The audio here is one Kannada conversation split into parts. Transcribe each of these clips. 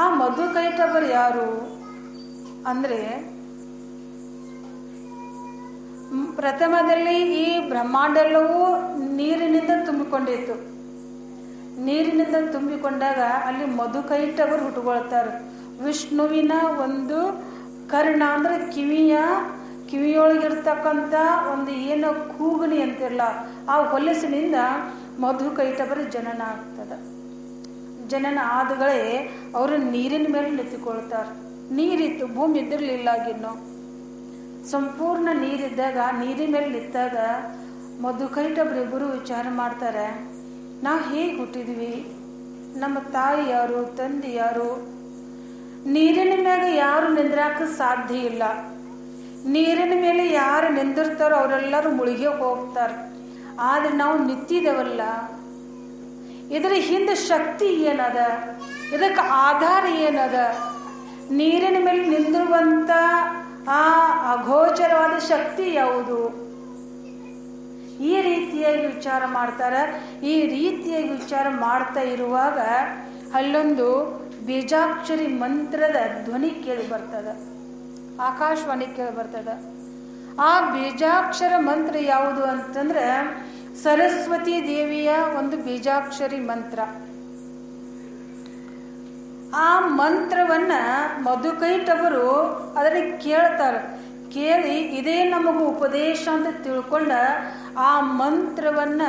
ಆ ಮಧು ಕೈಟವರು ಯಾರು ಅಂದರೆ ಪ್ರಥಮದಲ್ಲಿ ಈ ಬ್ರಹ್ಮಾಂಡಲ್ಲವೂ ನೀರಿನಿಂದ ತುಂಬಿಕೊಂಡಿತ್ತು. ನೀರಿನಿಂದ ತುಂಬಿಕೊಂಡಾಗ ಅಲ್ಲಿ ಮಧುಕೈಟವರು ಹುಟ್ಟುಕೊಳ್ತಾರೆ ವಿಷ್ಣುವಿನ ಒಂದು ಕರ್ಣ ಅಂದ್ರೆ ಕಿವಿಯ, ಕಿವಿಯೊಳಗಿರ್ತಕ್ಕಂಥ ಒಂದು ಏನೋ ಕೂಗಣಿ ಅಂತಿರಲ್ಲ, ಆ ಹೊಲಸಿನಿಂದ ಮಧುಕೈಟವರ ಜನನ ಆಗ್ತದೆ. ಜನನ ಆದಗಳೇ ಅವರು ನೀರಿನ ಮೇಲೆ ನಿಂತುಕೊಳ್ತಾರೆ. ನೀರಿತ್ತು, ಭೂಮಿ ಇದ್ದಿರಲಿಲ್ಲ ಆಗಿನ್ನು ಸಂಪೂರ್ಣ ನೀರಿದ್ದಾಗ, ನೀರಿನ ಮೇಲೆ ನಿಂತಾಗ ಮಧುಕೈಟಬ್ರಿಬ್ಬರು ವಿಚಾರ ಮಾಡ್ತಾರೆ. ನಾವು ಹೇಗೆ ಹುಟ್ಟಿದ್ವಿ? ನಮ್ಮ ತಾಯಿ ಯಾರು, ತಂದೆ ಯಾರು? ನೀರಿನ ಮ್ಯಾಗ ಯಾರು ನಿಂದ್ರಾಕ ಸಾಧ್ಯ ಇಲ್ಲ. ನೀರಿನ ಮೇಲೆ ಯಾರು ನಿಂದಿರ್ತಾರೋ ಅವರೆಲ್ಲರೂ ಮುಳುಗಿ ಹೋಗ್ತಾರೆ. ಆದ್ರೆ ನಾವು ನಿಂತಿದ್ದೇವಲ್ಲ. ಇದರ ಹಿಂದೆ ಶಕ್ತಿ ಏನದ? ಇದಕ್ಕೆ ಆಧಾರ ಏನದ? ನೀರಿನ ಮೇಲೆ ನಿಂದಿರುವಂತ ಆ ಅಗೋಚರವಾದ ಶಕ್ತಿ ಯಾವುದು? ಈ ರೀತಿಯಾಗಿ ವಿಚಾರ ಮಾಡ್ತಾರೆ. ಈ ರೀತಿಯಾಗಿ ವಿಚಾರ ಮಾಡ್ತಾ ಇರುವಾಗ ಅಲ್ಲೊಂದು ಬೀಜಾಕ್ಷರಿ ಮಂತ್ರದ ಧ್ವನಿ ಕೇಳಿ ಬರ್ತದ. ಆಕಾಶವಾಣಿ ಕೇಳಿ ಬರ್ತದ. ಆ ಬೀಜಾಕ್ಷರ ಮಂತ್ರ ಯಾವುದು ಅಂತಂದ್ರೆ ಸರಸ್ವತಿ ದೇವಿಯ ಒಂದು ಬೀಜಾಕ್ಷರಿ ಮಂತ್ರ. ಆ ಮಂತ್ರವನ್ನ ಮಧುಕೈಟವರು ಅದರಲ್ಲಿ ಕೇಳ್ತಾರೆ. ಕೇಳಿ ಇದೇ ನಮಗ ಉಪದೇಶ ಅಂತ ತಿಳ್ಕೊಂಡ ಆ ಮಂತ್ರವನ್ನ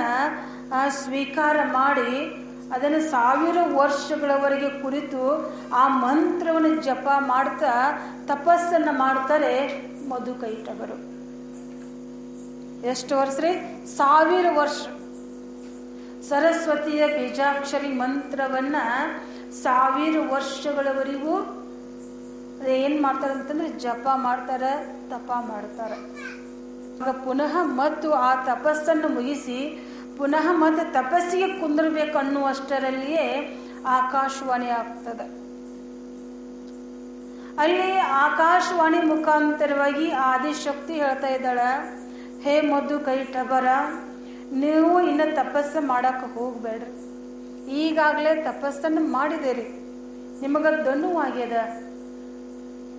ಸ್ವೀಕಾರ ಮಾಡಿ ಅದನ್ನು ಸಾವಿರ ವರ್ಷಗಳವರೆಗೆ ಕುರಿತು ಆ ಮಂತ್ರವನ್ನು ಜಪ ಮಾಡ್ತಾ ತಪಸ್ಸನ್ನು ಮಾಡ್ತಾರೆ ಮಧುಕೈಟವರು. ಎಷ್ಟು ವರ್ಷ ರೀ ಸಾವಿರ ವರ್ಷ. ಸರಸ್ವತಿಯ ಬೀಜಾಕ್ಷರಿ ಮಂತ್ರವನ್ನ ಸಾವಿರ ವರ್ಷಗಳವರೆಗೂ ಏನು ಮಾಡ್ತಾರೆ ಅಂತಂದ್ರೆ ಜಪ ಮಾಡ್ತಾರೆ, ತಪ ಮಾಡ್ತಾರೆ. ಪುನಃ ಮತ್ತು ಆ ತಪಸ್ಸನ್ನು ಮುಗಿಸಿ ಪುನಃ ಮತ್ತೆ ತಪಸ್ಸಿಗೆ ಕುಂದಿರ್ಬೇಕು ಅನ್ನುವಷ್ಟರಲ್ಲಿಯೇ ಆಕಾಶವಾಣಿ ಆಗ್ತದೆ. ಅಲ್ಲಿ ಆಕಾಶವಾಣಿ ಮುಖಾಂತರವಾಗಿ ಆದಿಶಕ್ತಿ ಹೇಳ್ತಾ ಇದ್ದಾಳೆ. ಹೇ ಮದ್ದು ಕೈ ಟಬರ, ನೀವು ಇನ್ನು ತಪಸ್ಸು ಮಾಡಕ್ಕೆ ಹೋಗಬೇಡ್ರಿ. ಈಗಾಗಲೇ ತಪಸ್ಸನ್ನು ಮಾಡಿದಿರಿ ನಿಮಗೆ ಆಗ್ಯದ.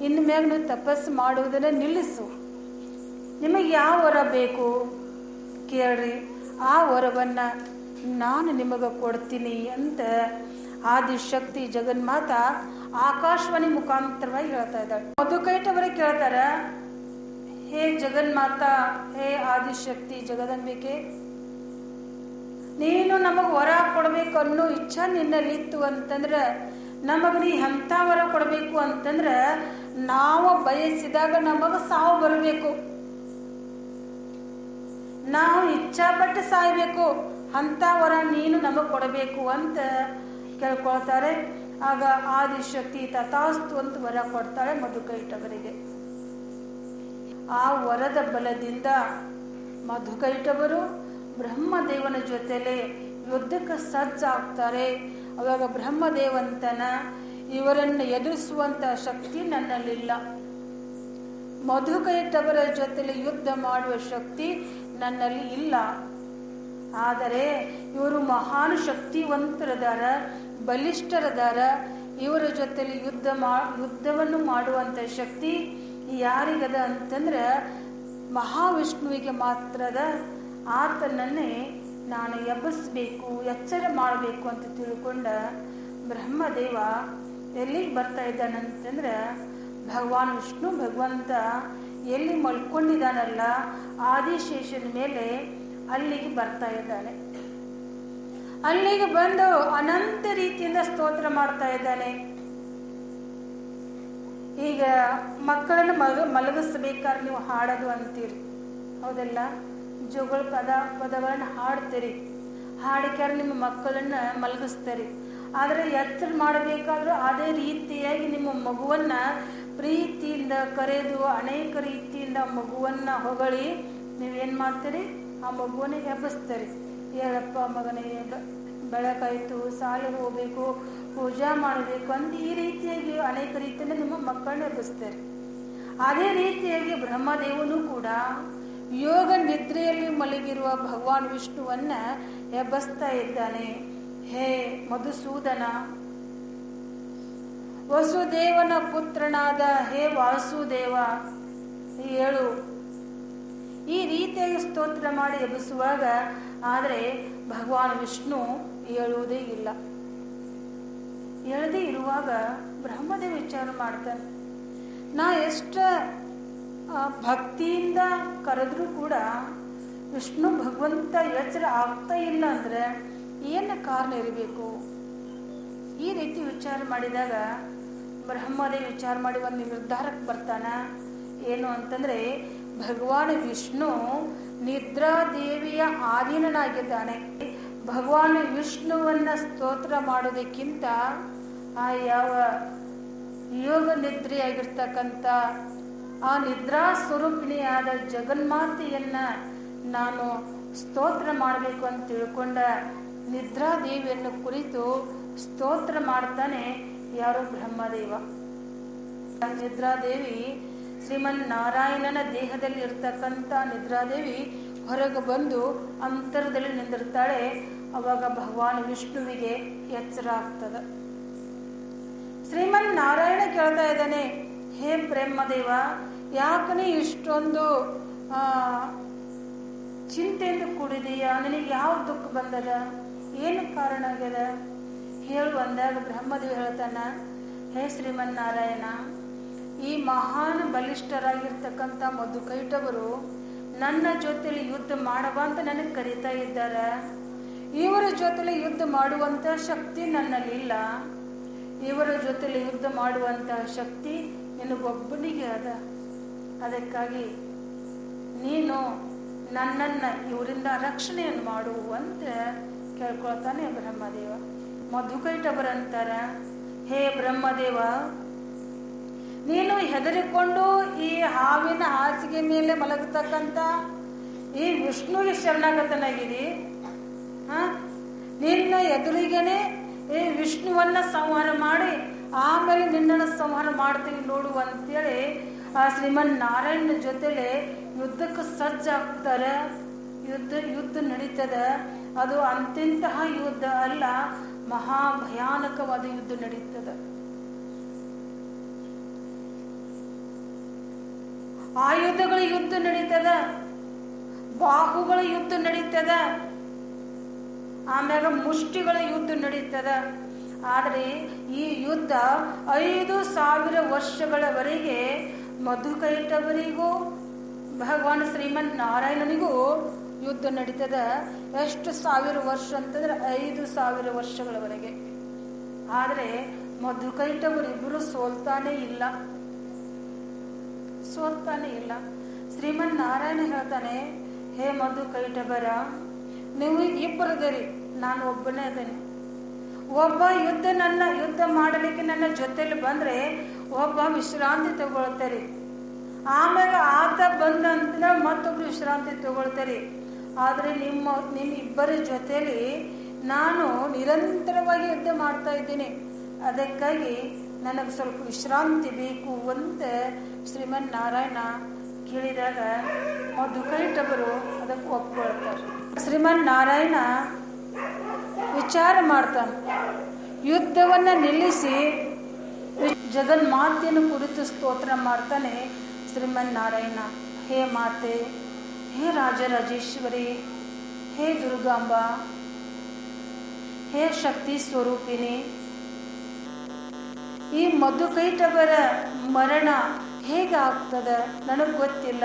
ಇನ್ನು ಮ್ಯಾಗ ನೀವು ತಪಸ್ಸು ಮಾಡುವುದನ್ನು ನಿಲ್ಲಿಸು. ನಿಮಗೆ ಯಾವ ವರ ಬೇಕು? ಕೇಳ್ರಿ, ಆ ವರವನ್ನು ನಾನು ನಿಮಗೆ ಕೊಡ್ತೀನಿ ಅಂತ ಆದಿಶಕ್ತಿ ಜಗನ್ಮಾತ ಆಕಾಶವಾಣಿ ಮುಖಾಂತರವಾಗಿ ಹೇಳ್ತಾ ಇದ್ದಾಳೆ. ಮಧುಕೈಟವರೇ ಕೇಳ್ತಾರ? ಹೇ ಜಗನ್ಮಾತ, ಹೇ ಆದಿಶಕ್ತಿ ಜಗದಂಬಿಕೆ. ನೀನು ನಮಗೆ ವರ ಕೊಡಬೇಕು ಅನ್ನೋ ಇಚ್ಛಾ ನಿನ್ನಲ್ಲಿತ್ತು ಅಂತಂದ್ರೆ, ನಮಗೆ ನೀ ಎಂಥ ವರ ಕೊಡಬೇಕು ಅಂತಂದ್ರೆ, ನಾವು ಬಯಸಿದಾಗ ನಮಗೆ ಸಾವು ಬರಬೇಕು. ನಾವು ಇಚ್ಛಾಪಟ್ಟು ಸಾಯ್ಬೇಕು, ಅಂಥ ವರ ನೀನು ನಮಗೆ ಕೊಡಬೇಕು ಅಂತ ಕೇಳ್ಕೊಳ್ತಾರೆ. ಆಗ ಆದಿಶಕ್ತಿ ತಥಾಸ್ತು ಅಂತ ವರ ಕೊಡ್ತಾಳೆ ಮಧುಕೈಟವರಿಗೆ. ಆ ವರದ ಬಲದಿಂದ ಮಧುಕೈಟವರು ಬ್ರಹ್ಮದೇವನ ಜೊತೆಲೆ ಯುದ್ಧಕ್ಕೆ ಸಜ್ಜಾಗ್ತಾರೆ. ಅವಾಗ ಬ್ರಹ್ಮದೇವಂತನ ಇವರನ್ನು ಎದುರಿಸುವಂತ ಶಕ್ತಿ ನನ್ನಲ್ಲಿಲ್ಲ. ಮಧುಕೈಟವರ ಜೊತೆಲಿ ಯುದ್ಧ ಮಾಡುವ ಶಕ್ತಿ ನನ್ನಲ್ಲಿ ಇಲ್ಲ. ಆದರೆ ಇವರು ಮಹಾನ್ ಶಕ್ತಿವಂತರದಾರ ಬಲಿಷ್ಠರದಾರ ಇವರ ಜೊತೆಲಿ ಯುದ್ಧ ಮಾ, ಯುದ್ಧವನ್ನು ಮಾಡುವಂಥ ಶಕ್ತಿ ಯಾರಿಗದ ಅಂತಂದ್ರೆ ಮಹಾವಿಷ್ಣುವಿಗೆ ಮಾತ್ರದ ಆತನನ್ನೇ ನಾನು ಎಬ್ಬಿಸ್ಬೇಕು, ಎಚ್ಚರ ಮಾಡಬೇಕು ಅಂತ ತಿಳ್ಕೊಂಡ ಬ್ರಹ್ಮದೇವ ಎಲ್ಲಿಗೆ ಬರ್ತಾ ಇದ್ದಾನಂತಂದ್ರೆ, ಭಗವಾನ್ ವಿಷ್ಣು ಭಗವಂತ ಎಲ್ಲಿ ಮಲ್ಕೊಂಡಿದ್ದಾನಲ್ಲ ಆದಿಶೇಷನ ಮೇಲೆ ಅಲ್ಲಿಗೆ ಬರ್ತಾ ಇದ್ದಾನೆ. ಅಲ್ಲಿಗೆ ಬಂದು ಅನಂತ ರೀತಿಯಿಂದ ಸ್ತೋತ್ರ ಮಾಡ್ತಾ ಇದ್ದಾನೆ. ಈಗ ಮಕ್ಕಳನ್ನು ಮಲಗ ಮಲಗಿಸ್ಬೇಕಾದ್ರೆ ನೀವು ಹಾಡೋದು ಅಂತೀರಿ. ಹೌದಲ್ಲ? ಜೋಗಳ ಪದ, ಪದಗಳನ್ನು ಹಾಡ್ತೀರಿ. ಹಾಡಿಕ್ಯಾರ ನಿಮ್ಮ ಮಕ್ಕಳನ್ನ ಮಲಗಿಸ್ತೀರಿ. ಆದರೆ ಎತ್ತರ ಮಾಡಬೇಕಾದ್ರೂ ಅದೇ ರೀತಿಯಾಗಿ ನಿಮ್ಮ ಮಗುವನ್ನ ಪ್ರೀತಿಯಿಂದ ಕರೆದು, ಅನೇಕ ರೀತಿಯಿಂದ ಮಗುವನ್ನ ಹೊಗಳಿ ನೀವೇನು ಮಾಡ್ತೀರಿ? ಆ ಮಗುವನ್ನ ಎಬ್ಬಿಸ್ತೀರಿ ಹೇಳಪ್ಪ ಮಗನೇ ಬೆಳಕಾಯಿತು ಹೋಗಬೇಕು ಹೋಗ್ಬೇಕು ಪೂಜಾ ಮಾಡಬೇಕು ಅಂತ ಈ ರೀತಿಯಾಗಿ ಅನೇಕ ರೀತಿಯಲ್ಲಿ ನಿಮ್ಮ ಮಕ್ಕಳನ್ನ ಎಬ್ಬಿಸ್ತಾರೆ. ಅದೇ ರೀತಿಯಾಗಿ ಬ್ರಹ್ಮದೇವನು ಕೂಡ ಯೋಗ ನಿದ್ರೆಯಲ್ಲಿ ಮಲಗಿರುವ ಭಗವಾನ್ ವಿಷ್ಣುವನ್ನ ಎಬ್ಬಿಸ್ತಾ ಇದ್ದಾನೆ. ಹೇ ಮಧುಸೂದನ, ವಸುದೇವನ ಪುತ್ರನಾದ ಹೇ ವಾಸುದೇವ ಹೇಳು. ಈ ರೀತಿಯಾಗಿ ಸ್ತೋತ್ರ ಮಾಡಿ ಎಬ್ಬಿಸುವಾಗ ಆದರೆ ಭಗವಾನ್ ವಿಷ್ಣು ಹೇಳುವುದೇ ಇಲ್ಲ. ಹೇಳದೇ ಇರುವಾಗ ಬ್ರಹ್ಮದೇವ ವಿಚಾರ ಮಾಡ್ತಾನೆ. ನಾ ಎಷ್ಟು ಭಕ್ತಿಯಿಂದ ಕರೆದ್ರೂ ಕೂಡ ವಿಷ್ಣು ಭಗವಂತ ಎಚ್ಚರ ಆಗ್ತಾ ಇಲ್ಲ ಅಂದ್ರೆ ಏನು ಕಾರಣ ಇರಬೇಕು? ಈ ರೀತಿ ವಿಚಾರ ಮಾಡಿದಾಗ ಬ್ರಹ್ಮದೇವ ವಿಚಾರ ಮಾಡಿ ಒಂದು ನಿರ್ಧಾರಕ್ಕೆ ಬರ್ತಾನ? ಏನು ಅಂತಂದ್ರೆ, ಭಗವಾನ್ ವಿಷ್ಣು ನಿದ್ರಾದೇವಿಯ ಆಧೀನನಾಗಿದ್ದಾನೆ. ಭಗವಾನ್ ವಿಷ್ಣುವನ್ನ ಸ್ತೋತ್ರ ಮಾಡೋದಕ್ಕಿಂತ ಆ ಯಾವ ಯೋಗ ನಿದ್ರೆಯಾಗಿರ್ತಕ್ಕಂಥ ಆ ನಿದ್ರಾ ಸ್ವರೂಪಿಣಿಯಾದ ಜಗನ್ಮಾತೆಯನ್ನ ನಾನು ಸ್ತೋತ್ರ ಮಾಡಬೇಕು ಅಂತ ತಿಳ್ಕೊಂಡ ನಿದ್ರಾದೇವಿಯನ್ನು ಕುರಿತು ಸ್ತೋತ್ರ ಮಾಡ್ತಾನೆ ಯಾರು ಬ್ರಹ್ಮದೇವ. ನಿದ್ರಾದೇವಿ ಶ್ರೀಮನ್ ನಾರಾಯಣನ ದೇಹದಲ್ಲಿ ಇರ್ತಕ್ಕಂಥ ನಿದ್ರಾದೇವಿ ಹೊರಗೆ ಬಂದು ಅಂತರದಲ್ಲಿ ನಿಂದಿರ್ತಾಳೆ. ಅವಾಗ ಭಗವಾನ್ ವಿಷ್ಣುವಿಗೆ ಎಚ್ಚರ ಆಗ್ತದೆ. ಶ್ರೀಮನ್ ನಾರಾಯಣ ಕೇಳ್ತಾ ಇದ್ದಾನೆ, ಹೇ ಬ್ರಹ್ಮದೇವ ಯಾಕನೇ ಇಷ್ಟೊಂದು ಚಿಂತೆಯಿಂದ ಕೂಡಿದೆಯಾ? ನನಗೆ ಯಾವ ದುಃಖ ಬಂದದ? ಏನು ಕಾರಣ ಆಗ್ಯದ? ಹೇಳು ಅಂದಾಗ ಬ್ರಹ್ಮದೇವ ಹೇಳ್ತಾನ, ಹೇ ಶ್ರೀಮನ್ನಾರಾಯಣ ಈ ಮಹಾನ್ ಬಲಿಷ್ಠರಾಗಿರ್ತಕ್ಕಂಥ ಮಧುಕೈಟವರು ನನ್ನ ಜೊತೆಲಿ ಯುದ್ಧ ಮಾಡವ ಅಂತ ನನಗೆ ಕರೀತಾ ಇದ್ದಾರೆ. ಇವರ ಜೊತೆಲಿ ಯುದ್ಧ ಮಾಡುವಂತ ಶಕ್ತಿ ನನ್ನಲ್ಲಿಲ್ಲ ಇವರ ಜೊತೆಲಿ ಯುದ್ಧ ಮಾಡುವಂತಹ ಶಕ್ತಿ ನಿನಗೊಬ್ಬನಿಗೆ ಅದ. ಅದಕ್ಕಾಗಿ ನೀನು ನನ್ನನ್ನ ಇವರಿಂದ ರಕ್ಷಣೆಯನ್ನು ಮಾಡು ಅಂತ ಕೇಳ್ಕೊಳ್ತಾನೆ ಬ್ರಹ್ಮದೇವ. ಮಧುಕೈಟವರಂತಾರ ಹೇ ಬ್ರಹ್ಮದೇವ, ನೀನು ಹೆದರಿಕೊಂಡು ಈ ಹಾವಿನ ಹಾಸಿಗೆ ಮೇಲೆ ಮಲಗತಕ್ಕಂತ ಈ ವಿಷ್ಣುವಿಗೆ ಶರಣಾಗತನಾಗಿರಿ. ಹ? ನಿನ್ನ ಎದುರಿಗೇನೆ ಈ ವಿಷ್ಣುವನ್ನ ಸಂಹಾರ ಮಾಡಿ, ಆಮೇಲೆ ನಿನ್ನನ್ನು ಸಂಹಾರ ಮಾಡ್ತೀನಿ ನೋಡು ಅಂತೇಳಿ, ಆ ಶ್ರೀಮನ್ ನಾರಾಯಣನ ಜೊತೆಲೆ ಯುದ್ಧಕ್ಕೆ ಸಜ್ಜಾಗ್ತಾರೆ ಯುದ್ಧ ಯುದ್ಧ ನಡೀತದ. ಅದು ಅಂತಿಂತಹ ಯುದ್ಧ ಅಲ್ಲ ಮಹಾ ಭಯಾನಕವಾದ ಯುದ್ಧ ನಡೀತದ. ಆಯುಧಗಳ ಯುದ್ಧ ನಡೀತದ. ಬಾಹುಗಳ ಯುದ್ಧ ನಡೀತದ. ಆಮ್ಯಾಗ ಮುಷ್ಟಿಗಳ ಯುದ್ಧ ನಡೀತದ. ಆದರೆ ಈ ಯುದ್ಧ ಐದು ಸಾವಿರ ವರ್ಷಗಳವರೆಗೆ ಮಧುಕೈಟವರಿಗೂ, ಭಗವಾನ್ ಶ್ರೀಮನ್ ನಾರಾಯಣನಿಗೂ ಯುದ್ಧ ನಡೀತದ. ಎಷ್ಟು ಸಾವಿರ ವರ್ಷ ಅಂತಂದ್ರೆ ಐದು ಸಾವಿರ ವರ್ಷಗಳವರೆಗೆ. ಆದರೆ ಮಧುಕೈಟವರಿಬ್ಬರು ಸೋಲ್ತಾನೆ ಇಲ್ಲ. ಸೋಲ್ತಾನೆ ಇಲ್ಲ. ಶ್ರೀಮನ್ ನಾರಾಯಣ ಹೇಳ್ತಾನೆ, ಹೇ ಮಧು ಕೈಟಬರ ನೀವು ಇಬ್ಬರದಿರಿ ನಾನು ಒಬ್ಬನೇ ಅದೇನೆ ಒಬ್ಬ ಯುದ್ಧ ನನ್ನ ಯುದ್ಧ ಮಾಡಲಿಕ್ಕೆ ನನ್ನ ಜೊತೆಲಿ ಬಂದ್ರೆ ಒಬ್ಬ ವಿಶ್ರಾಂತಿ ತಗೊಳ್ತಾರೆ. ಆಮೇಲೆ ಆತ ಬಂದ ಮತ್ತೊಬ್ಬರು ಮತ್ತೊಬ್ರು ವಿಶ್ರಾಂತಿ ತಗೊಳ್ತಾರೆ. ಆದರೆ ನಿಮ್ಮ ನಿಮ್ಮ ಇಬ್ಬರ ಜೊತೆಲಿ ನಾನು ನಿರಂತರವಾಗಿ ಯುದ್ಧ ಮಾಡ್ತಾ ಇದ್ದೀನಿ. ಅದಕ್ಕಾಗಿ ನನಗೆ ಸ್ವಲ್ಪ ವಿಶ್ರಾಂತಿ ಬೇಕು ಅಂತ ಶ್ರೀಮನ್ ನಾರಾಯಣ ಕೇಳಿದಾಗ ಮಧುಕೈಟವರು ಅದಕ್ಕೆ ಒಪ್ಕೊಳ್ತಾರೆ. ಶ್ರೀಮನ್ ನಾರಾಯಣ ವಿಚಾರ ಮಾಡ್ತಾನೆ. ಯುದ್ಧವನ್ನ ನಿಲ್ಲಿಸಿ ಜಗನ್ಮಾತೆಯನ್ನು ಕುರಿತು ಸ್ತೋತ್ರ ಮಾಡ್ತಾನೆ ಶ್ರೀಮನ್ ನಾರಾಯಣ. ಹೇ ಮಾತೆ, ಹೇ ರಾಜರಾಜೇಶ್ವರಿ, ಹೇ ದುರ್ಗಾಂಬ, ಹೇ ಶಕ್ತಿ ಸ್ವರೂಪಿಣಿ. ಈ ಮಧುಕೈಟವರ ಮರಣ ಹೇಗೆ ಆಗ್ತದ ನನಗೆ ಗೊತ್ತಿಲ್ಲ.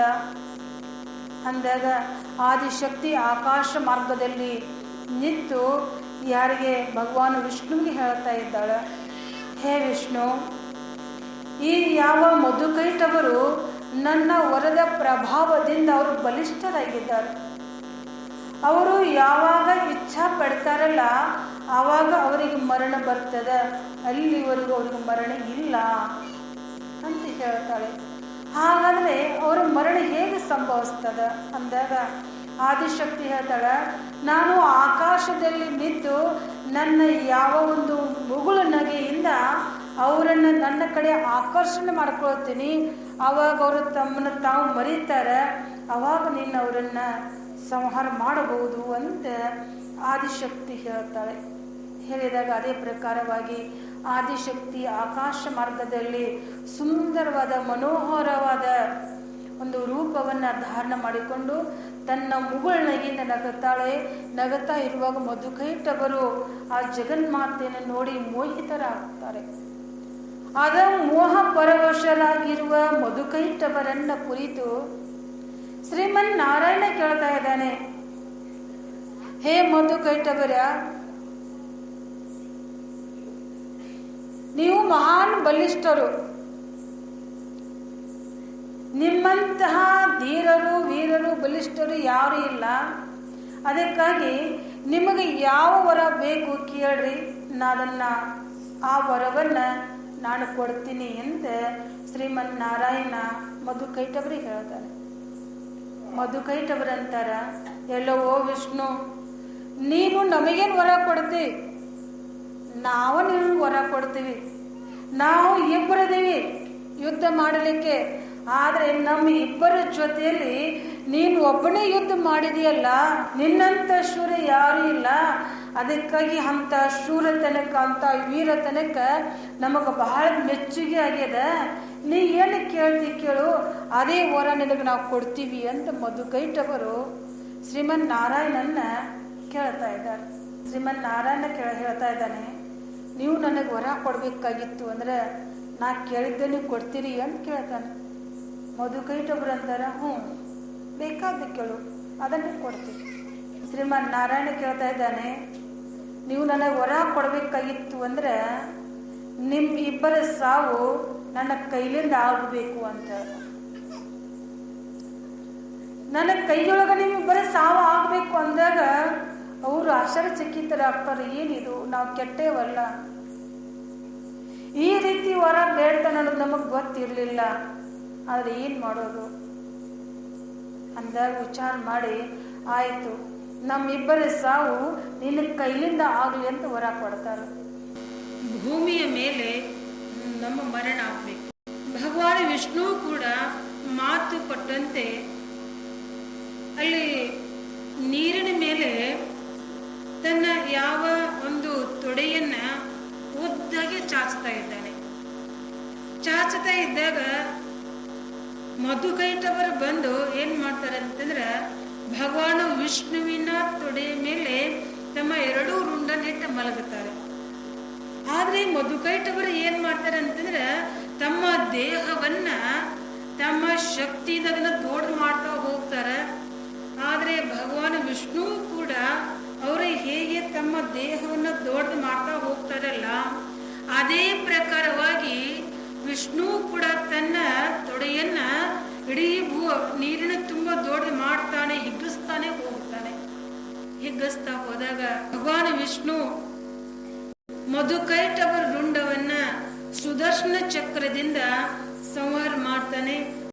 ಅಂದಾಗ ಆದಿಶಕ್ತಿ ಆಕಾಶ ಮಾರ್ಗದಲ್ಲಿ ನಿಂತು ಯಾರಿಗೆ ಭಗವಾನ್ ವಿಷ್ಣುವಿಗೆ ಹೇಳ್ತಾ ಇದ್ದಾಳೆ, ಹೇ ವಿಷ್ಣು, ಈ ಯಾವ ಮಧುಕೈಟವರು ನನ್ನ ವರದ ಪ್ರಭಾವದಿಂದ ಅವರು ಬಲಿಷ್ಠರಾಗಿದ್ದಾರೆ. ಅವರು ಯಾವಾಗ ಇಚ್ಛಾ ಪಡ್ತಾರಲ್ಲ, ಆವಾಗ ಅವರಿಗೆ ಮರಣ ಬರ್ತದ. ಅಲ್ಲಿವರೆಗೂ ಅವ್ರಿಗೆ ಮರಣ ಇಲ್ಲ. ಅಂತ ಹೇಳ್ತಾಳೆ ಹಾಗಾದ್ರೆ ಅವರ ಮರಣ ಹೇಗೆ ಸಂಭವಿಸ್ತದ? ಅಂದಾಗ ಆದಿಶಕ್ತಿ ಹೇಳ್ತಾಳ, ನಾನು ಆಕಾಶದಲ್ಲಿ ನಿಂತು ನನ್ನ ಯಾವ ಒಂದು ಮುಗುಳು ನಗೆಯಿಂದ ಅವರನ್ನು ನನ್ನ ಕಡೆ ಆಕರ್ಷಣೆ ಮಾಡ್ಕೊಳ್ತೀನಿ. ಅವಾಗ ಅವರು ತಮ್ಮನ್ನು ತಾವು ಮರೀತಾರೆ. ಅವಾಗ ನೀನು ಅವರನ್ನು ಸಂಹಾರ ಮಾಡಬಹುದು ಅಂತ ಆದಿಶಕ್ತಿ ಹೇಳ್ತಾಳೆ. ಹೇಳಿದಾಗ ಅದೇ ಪ್ರಕಾರವಾಗಿ ಆದಿಶಕ್ತಿ ಆಕಾಶ ಮಾರ್ಗದಲ್ಲಿ ಸುಂದರವಾದ ಮನೋಹರವಾದ ಒಂದು ರೂಪವನ್ನು ಧಾರಣ ಮಾಡಿಕೊಂಡು ತನ್ನ ಮುಗುಳ್ನಗಿಂದ ನಗುತ್ತಾಳೆ ನಗುತ್ತಾ ಇರುವಾಗ ಮಧುಕೈಟವರು ಆ ಜಗನ್ಮಾತೆಯನ್ನು ನೋಡಿ ಮೋಹಿತರಾಗ್ತಾರೆ. ಆಗ ಮೋಹ ಪರವಶರಾಗಿರುವ ಮಧುಕೈಟವರನ್ನ ಕುರಿತು ಶ್ರೀಮನ್ ನಾರಾಯಣ ಕೇಳ್ತಾ ಇದ್ದಾನೆ. ಹೇ ಮಧುಕೈಟವರ ನೀವು ಮಹಾನ್ ಬಲಿಷ್ಠರು. ನಿಮ್ಮಂತಹ ಧೀರರು, ವೀರರು, ಬಲಿಷ್ಠರು ಯಾರು ಇಲ್ಲ. ಅದಕ್ಕಾಗಿ ನಿಮಗೆ ಯಾವ ವರ ಬೇಕು ಕೇಳ್ರಿ. ನಾದನ್ನ ಆ ವರವನ್ನ ನಾನು ಕೊಡ್ತೀನಿ ಅಂತ ಶ್ರೀಮನ್ ನಾರಾಯಣ ಮಧುಕೈಟವರಿಗೆ ಮಧು ಮಧುಕೈಟವರಂತಾರ ಎಲ್ಲವೋ ವಿಷ್ಣು, ನೀನು ನಮಗೇನು ವರ ಕೊಡ್ತಿ? ನಾವು ನಿನಗೆ ವರ ಕೊಡ್ತೀವಿ. ನಾವು ಇಬ್ಬರದೀವಿ ಯುದ್ಧ ಮಾಡಲಿಕ್ಕೆ. ಆದರೆ ನಮ್ಮ ಇಬ್ಬರ ಜೊತೆಯಲ್ಲಿ ನೀನು ಒಬ್ಬನೇ ಯುದ್ಧ ಮಾಡಿದೆಯಲ್ಲ? ನಿನ್ನಂಥ ಶೂರ ಯಾರೂ ಇಲ್ಲ. ಅದಕ್ಕಾಗಿ ಅಂಥ ಶೂರತನಕ ಅಂತ ವೀರತನಕ ನಮಗೆ ಬಹಳ ಮೆಚ್ಚುಗೆ ಆಗ್ಯದ. ನೀ ಏನು ಕೇಳ್ತಿ ಕೇಳು. ಅದೇ ವರ ನಿನಗೆ ನಾವು ಕೊಡ್ತೀವಿ ಅಂತ ಮಧುಕೈಟವರು ಶ್ರೀಮನ್ ನಾರಾಯಣನ್ನ ಕೇಳ್ತಾ ಇದ್ದಾರೆ. ಶ್ರೀಮನ್ ನಾರಾಯಣ ಕೇಳ ಹೇಳ್ತಾ ಇದ್ದಾನೆ. ನೀವು ನನಗೆ ವರ ಕೊಡಬೇಕಾಗಿತ್ತು ಅಂದ್ರೆ ನಾ ಕೇಳಿದ್ದೆ ನೀವು ಕೊಡ್ತೀರಿ ಅಂತ ಕೇಳ್ತಾನೆ ಮಧುಕೈಟೊಬ್ರು ಅಂತಾರ, ಹ್ಞೂ ಬೇಕಾದ ಕೇಳು, ಅದನ್ನೇ ಕೊಡ್ತೀವಿ ಶ್ರೀಮನ್ ನಾರಾಯಣ ಕೇಳ್ತಾ ಇದ್ದಾನೆ, ನೀವು ನನಗೆ ವರ ಕೊಡಬೇಕಾಗಿತ್ತು ಅಂದ್ರೆ ನಿಮ್ಮ ಇಬ್ಬರ ಸಾವು ನನ್ನ ಕೈಲಿಂದ ಆಗಬೇಕು ಅಂತ. ನನ್ನ ಕೈಯೊಳಗೆ ನಿಮ್ಮಿಬ್ಬರ ಸಾವು ಆಗಬೇಕು ಅಂದಾಗ ಅವರು ಆಶ್ಚರ್ಯಚಕಿತರಾಗ್ತಾರೆ ಏನಿದು? ನಾವು ಕೆಟ್ಟೇವಲ್ಲ. ಈ ರೀತಿ ವರ ಬೇಡ್ತಾನೆ ಅನ್ನೋದು ನಮಗೆ ಗೊತ್ತಿರಲಿಲ್ಲ. ಆದರೆ ಏನು ಮಾಡೋದು? ಅಂದಾಗ ವಿಚಾರ ಮಾಡಿ, ಆಯಿತು, ನಮ್ಮಿಬ್ಬರ ಸಾವು ನಿನ್ನ ಕೈಲಿಂದ ಆಗಲಿ ಅಂತ ವರ ಕೊಡ್ತಾರೆ. ಭೂಮಿಯ ಮೇಲೆ ನಮ್ಮ ಮರಣ ಆಗಬೇಕು. ಭಗವಾನ್ ವಿಷ್ಣು ಕೂಡ ಮಾತು ಕೊಟ್ಟಂತೆ, ಅಲ್ಲಿ ನೀರಿನ ಮೇಲೆ ತನ್ನ ಯಾವ ಒಂದು ತೊಡೆಯನ್ನ ಉದ್ದಾಗಿ ಚಾಚ್ತಾ ಇದ್ದಾನೆ. ಚಾಚ್ತಾ ಇದ್ದಾಗ ಮಧುಕೈಟವರು ಬಂದು ಏನ್ ಮಾಡ್ತಾರೆ ಅಂತಂದ್ರೆ ಭಗವಾನ ವಿಷ್ಣುವಿನ ತೊಡೆಯ ಮೇಲೆ ತಮ್ಮ ಎರಡೂ ರುಂಡನ್ನಿಟ್ಟು ಮಲಗುತ್ತಾರೆ. ಆದ್ರೆ ಮಧುಕೈಟವರು ಏನ್ ಮಾಡ್ತಾರೆ ಅಂತಂದ್ರೆ ತಮ್ಮ ದೇಹವನ್ನ ತಮ್ಮ ಅದನ್ನ ದೊಡ್ಡ ಮಾಡ್ತಾ ಹೋಗ್ತಾರೆ. ಆದ್ರೆ ಭಗವಾನ್ ವಿಷ್ಣು ಕೂಡ ಅವರು ಹೇಗೆ ತಮ್ಮ ದೇಹವನ್ನ ದೊಡ್ಡ ಮಾಡ್ತಾ ಹೋಗ್ತಾರಲ್ಲ ಅದೇ ಪ್ರಕಾರವಾಗಿ ವಿಷ್ಣು ಕೂಡ ತನ್ನ ತೊಡೆಯನ್ನ ಇಡೀ ಭೂ ನೀರಿನ ತುಂಬ ದೊಡ್ಡ ಮಾಡ್ತಾನೆ ಹಿಗ್ಗಿಸ್ತಾನೆ ಹೋಗ್ತಾನೆ. ಹಿಗ್ಗಿಸ್ತಾ ಹೋದಾಗ ಭಗವಾನ್ ವಿಷ್ಣು ಮಧುಕೈಟವರ ರುಂಡವನ್ನ ಸುದರ್ಶನ ಚಕ್ರದಿಂದ ಸಂಹಾರ ಮಾಡ್ತಾನೆ.